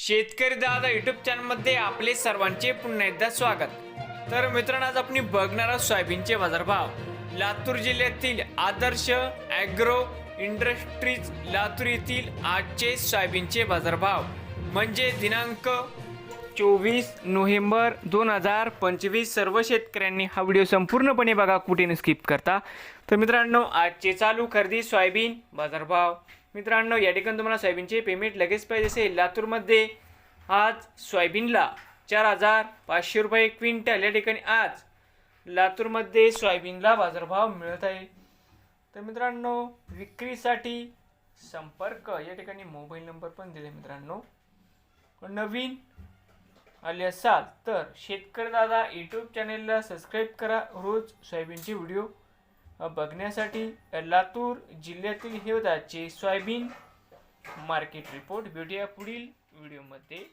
शेतकरी दादा युट्यूब चॅनलमध्ये आपले सर्वांचे पुन्हा एकदा स्वागत. तर मित्रांनो आज आपण बघणार आहोत सोयाबीनचे बाजारभाव. लातूर जिल्ह्यातील आदर्श ॲग्रो इंडस्ट्रीज लातूर येथील आजचे सोयाबीनचे बाजारभाव. म्हणजे दिनांक चोवीस नोव्हेंबर दोन हजार पंचवीस सर्व शेतकऱ्यांनी हा व्हिडिओ संपूर्णपणे बघा कुठे न स्किप करता. तर मित्रांनो आजचे चालू खरेदी सोयाबीन बाजारभाव. मित्रांनो या ठिकाणी तुम्हाला सोयाबीनचे पेमेंट लगेच पाहिजे असेल. लातूरमध्ये आज सोयाबीनला चार हजार पाचशे रुपये क्विंटल. या ठिकाणी आज लातूरमध्ये सोयाबीनला बाजारभाव मिळत आहे. तर मित्रांनो विक्रीसाठी संपर्क. या ठिकाणी मोबाईल नंबर पण दिले मित्रांनो. नवीन आले असाल तर शेतकरी दादा यूट्यूब चॅनेलला सबस्क्राईब करा. रोज सोयाबीनचे व्हिडिओ बघण्यासाठी लातूर जिल्ह्यातील हे होताचे सोयाबीन मार्केट रिपोर्ट भेटूया पुढील व्हिडिओमध्ये